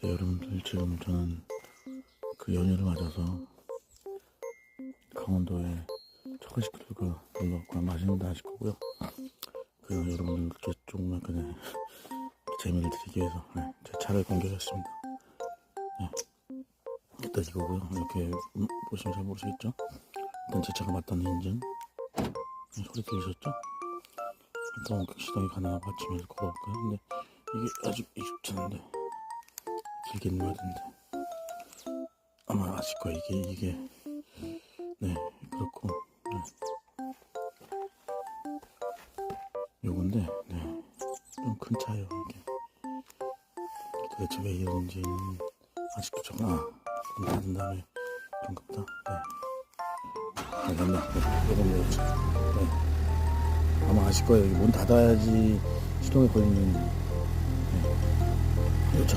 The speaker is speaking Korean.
네, 여러분들 지금 저는 그 연휴를 맞아서 강원도에 처가식구들 그 놀러 왔고 맛있는 데 하실 거고요. 그 여러분들께 조금만 그냥 재미를 드리기 위해서 네, 제 차를 공개했습니다. 네. 일단 이거고요. 이렇게 음, 보시면 잘 모르시겠죠? 일단 제 차가 맞다는 인증 네, 소리 들리셨죠? 일단 시동이 가능하고 아침에 걸어볼까요? 근데 이게 아직 익숙찮은데 길게 눌러야 되는데. 아마 아실 거예요. 이게 이게. 네 그렇고. 네. 요건데 네 좀 큰 차예요 이게. 도대체 왜 이러는지는 아직도 좀 아, 문 닫은 다음에 그런가 보다. 네. 감사합니다. 네, 요건 요네. 아마 아실 거예요. 이문 닫아야지 시동이 걸리는 네.